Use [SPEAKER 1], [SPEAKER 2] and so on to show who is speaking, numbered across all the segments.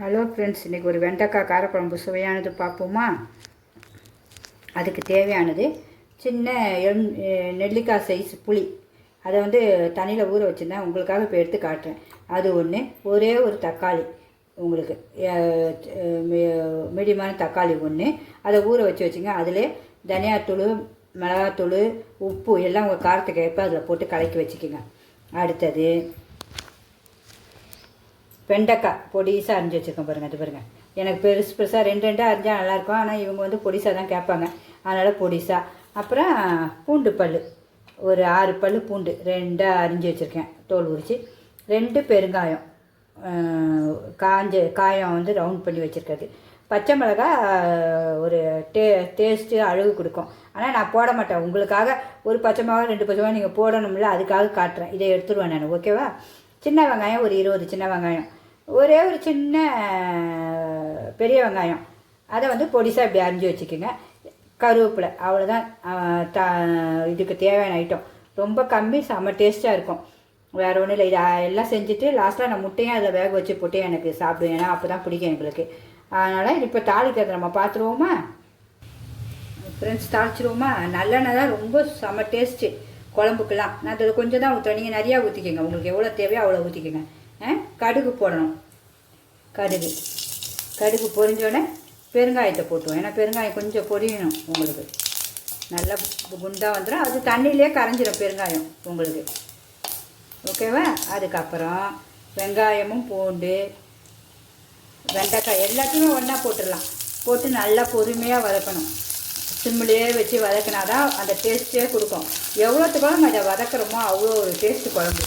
[SPEAKER 1] Hello friends இன்றைக்கி ஒரு வெண்டைக்காய் காரக்குழம்பு சுவையானது பார்ப்போமா? அதுக்கு தேவையானது சின்ன எம் நெல்லிக்காய் சைஸ் புளி. அதை வந்து தண்ணியில் ஊற வச்சுருந்தேன். உங்களுக்காக இப்போ எடுத்து காட்டுறேன். அது ஒன்று ஒரே ஒரு தக்காளி உங்களுக்கு. மீடியமான தக்காளி ஒன்று அதை ஊற வச்சு வச்சுங்க. அதில் தனியாத்தூள் மிளகாத்தூள் உப்பு எல்லாம் உங்கள் காரத்துக்கு ஏற்ப அதில் போட்டு கலக்கி வச்சுக்கோங்க. அடுத்தது வெண்டைக்காய் பொடிசாக அரிஞ்சு வச்சுருக்கேன் பாருங்கள் அது பாருங்கள் எனக்கு பெருசு பெருசாக ரெண்டு ரெண்டாக அரிஞ்சால் நல்லாயிருக்கும். ஆனால் இவங்க வந்து பொடிசாக தான் கேட்பாங்க. அதனால் பொடிசா. அப்புறம் பூண்டு பல் ஒரு ஆறு பல் பூண்டு ரெண்டாக அரிஞ்சு வச்சுருக்கேன். தோல் உரித்து ரெண்டு பெருங்காயம். காஞ்ச காயம் வந்து ரவுண்ட் பண்ணி வச்சுருக்கிறது. பச்சை மிளகா ஒரு டே டேஸ்ட்டு அழகு கொடுக்கும். ஆனால் நான் போட மாட்டேன். உங்களுக்காக ஒரு பச்சை மிளகா ரெண்டு பச்சை மிளகா நீங்கள் போடணும்ல அதுக்காக காட்டுறேன். இதை எடுத்துருவேன் நான். ஓகேவா? சின்ன வெங்காயம் ஒரு இருபது சின்ன வெங்காயம். ஒரே ஒரு சின்ன பெரிய வெங்காயம். அதை வந்து பொடிசாக இப்படி அரிஞ்சு வச்சுக்கோங்க. கருவேப்பிலை அவ்வளோதான் த இதுக்கு தேவையான ஐட்டம் ரொம்ப கம்மி செம்ம டேஸ்ட்டாக இருக்கும். வேறு ஒன்றும் இல்லை. இதை எல்லாம் செஞ்சுட்டு லாஸ்ட்டாக நான் முட்டையும் அதில் வேக வச்சு போட்டு எனக்கு சாப்பிடுவேன் ஏன்னா அப்போ தான் பிடிக்கும் எங்களுக்கு. அதனால் இப்போ தாளிக்கிறத நம்ம பார்த்துருவோமா ஃப்ரெண்ட்ஸ் தாளிச்சிருவோமா? நல்லெண்ணெய் தான் ரொம்ப செம்ம டேஸ்ட்டு குழம்புக்கெல்லாம். நான் அதில் கொஞ்சம் தான் ஊற்றுறேன் நீங்கள் நிறையா ஊற்றிக்கோங்க உங்களுக்கு எவ்வளோ தேவையோ அவ்வளோ ஊற்றிக்கோங்க கடுகு போடணும். கடுகு. கடுகு பொரிஞ்சோடனே பெருங்காயத்தை போட்டுருவோம். ஏன்னா பெருங்காயம் கொஞ்சம் பொரியணும் உங்களுக்கு. நல்லா குண்டாக வந்துடும் அது தண்ணியிலே கரைஞ்சிடும் பெருங்காயம் உங்களுக்கு. ஓகேவா? அதுக்கப்புறம் வெங்காயமும் பூண்டு வெண்டைக்காய் எல்லாத்தையுமே ஒன்றா போட்டுடலாம். போட்டு நல்லா பொறுமையாக வதக்கணும். சிம்மிலேயே வச்சு வதக்கினா தான் அந்த டேஸ்ட்டே கொடுக்கும். எவ்வளோத்துக்கு நம்ம அதை வதக்குறோமோ அவ்வளோ ஒரு டேஸ்ட்டு குழம்பு.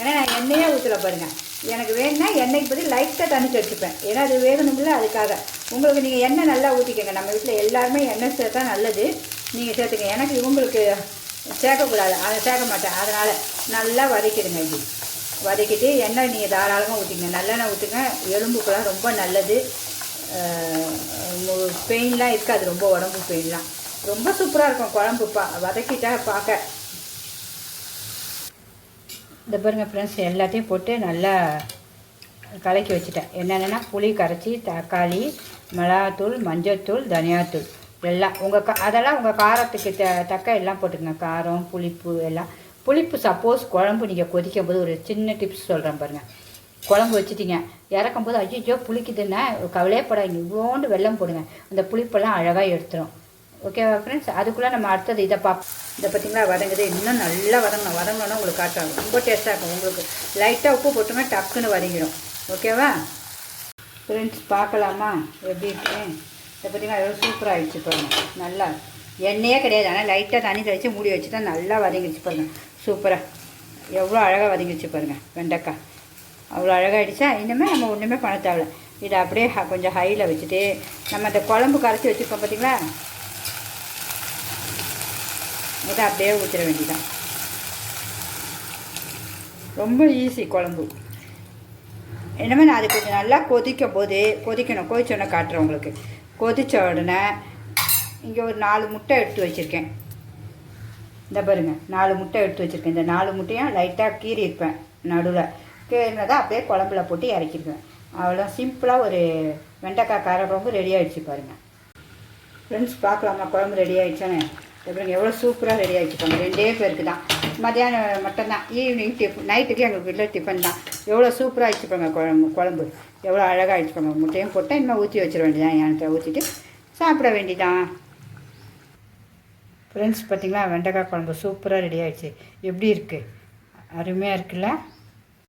[SPEAKER 1] ஏன்னா நான் எண்ணெயே ஊற்றல பாருங்க. எனக்கு வேணும்னா எண்ணெய்க்கு பதில் லைட்டாக தண்ணி வச்சுப்பேன். ஏன்னா அது வேகணும்ல அதுக்காக. உங்களுக்கு நீங்கள் எண்ணெய் நல்லா ஊற்றிக்கங்க நம்ம வீட்டில் எல்லாருமே எண்ணெய் சேர்த்தா நல்லது. நீங்கள் சேர்த்துங்க. எனக்கு இவங்களுக்கு சேர்க்கக்கூடாது அதை சேர்க்க மாட்டேன். அதனால் நல்லா வதக்கிடுங்க இது. வதக்கிட்டு எண்ணெய் நீங்கள் தாராளமாக ஊற்றிங்க நல்லெண்ணெய் ஊற்றுங்க எலும்புக்கெல்லாம் ரொம்ப நல்லது. பெயின்லாம் இருக்காது. ரொம்ப உடம்பு பெயின்லாம் ரொம்ப சூப்பராக இருக்கும் குழம்பு பா வதக்கிட்டா பார்க்க. இந்த பாருங்கள் ஃப்ரெண்ட்ஸ் எல்லாத்தையும் போட்டு நல்லா கலக்கி வச்சுட்டேன். என்னென்னா புளி கரைச்சி தக்காளி மிளகாத்தூள் மஞ்சள்தூள் தனியாத்தூள். எல்லாம் உங்கள் கா அதெல்லாம் உங்கள் காரத்துக்கு த தக்க எல்லாம் போட்டுக்கங்க. காரம் புளிப்பு எல்லாம். புளிப்பு சப்போஸ் குழம்பு நீங்கள் கொதிக்கும் போது ஒரு சின்ன டிப்ஸ் சொல்கிறேன் பாருங்கள் குழம்பு வச்சுட்டிங்க. இறக்கும் போது ஐயோ புளிக்குதுன்னா கவலையே போடாதீங்க. இவ்வளோண்டு வெல்லம் போடுங்க. அந்த புளிப்பெல்லாம் அழகாக எடுத்துரும். ஓகேவா ஃப்ரெண்ட்ஸ் அதுக்குள்ளே நம்ம அடுத்தது இதை பார்ப்போம். இதை பார்த்திங்களா? வதங்குது. இன்னும் நல்லா வதங்கணும். வதங்கணும்னா உங்களுக்கு காட்டுவாங்க ரொம்ப டேஸ்ட்டாக இருக்கும். உங்களுக்கு லைட்டாக உப்பு போட்டோம்னா டக்குன்னு வதங்கிடும். ஓகேவா ஃப்ரெண்ட்ஸ் பார்க்கலாமா? எப்படி இருக்கு? இதை பார்த்திங்கன்னா எவ்வளோ சூப்பராக ஆகிடுச்சு பாருங்கள் நல்லா. எண்ணெயே கிடையாது. ஆனால் லைட்டாக தண்ணி தெளித்து மூடி வச்சு தான் நல்லா வதங்கிடுச்சு பாருங்கள் சூப்பராக எவ்வளோ அழகாக வதங்கிடுச்சு பாருங்கள் வெண்டைக்காய். அவ்வளோ அழகாகிடுச்சா இனிமேல் நம்ம ஒன்றுமே பண்ண தேவையில்ல. இதை அப்படியே ஹ- கொஞ்சம் ஹையில் வச்சுட்டு நம்ம அந்த குழம்பு கரைச்சி வச்சுருக்கோம் பார்த்தீங்களா இதை அப்படியே ஊற்றிட வேண்டிதான் ரொம்ப ஈஸி குழம்பு. இனிமேல் நான் அது கொஞ்சம் நல்லா கொதிக்கும் போது கொதிக்கணும். கொதிச்சோடனே காட்டுறேன் உங்களுக்கு. கொதித்த உடனே இங்கே ஒரு நாலு முட்டை எடுத்து வச்சுருக்கேன். இந்த பாருங்க நாலு முட்டை எடுத்து வச்சுருக்கேன். இந்த நாலு முட்டையும் லைட்டாக கீறி இருப்பேன் நடுவில். கீறினதை அப்படியே குழம்புல போட்டு இறக்கிருப்பேன் அவ்வளோ சிம்பிளாக ஒரு வெண்டைக்காய் கார குழம்பு ரெடி ஆகிடுச்சு பாருங்கள் ஃப்ரெண்ட்ஸ் பார்க்கலாமா? குழம்பு ரெடி ஆகிடுச்சானே எப்படிங்க எவ்வளோ சூப்பராக ரெடி ஆகிடுச்சு ரெண்டே பேருக்கு தான். மத்தியானம் மட்டும்தான். ஈவினிங் டிஃப் நைட்டுக்கு எங்கள் வீட்டில் டிஃபன் தான். எவ்வளோ சூப்பராக ஆகிச்சுப்பாங்க குழம்பு குழம்பு. எவ்வளோ அழகாக ஆகிடுச்சு முட்டையும் போட்டால் இன்னும் ஊற்றி வச்சிட வேண்டியதான் என்கிட்ட ஊற்றிட்டு சாப்பிட வேண்டிதான் ஃப்ரெண்ட்ஸ் பார்த்தீங்களா வெண்டைக்காய் குழம்பு சூப்பராக ரெடி ஆகிடுச்சு எப்படி இருக்குது அருமையாக இருக்குல்ல?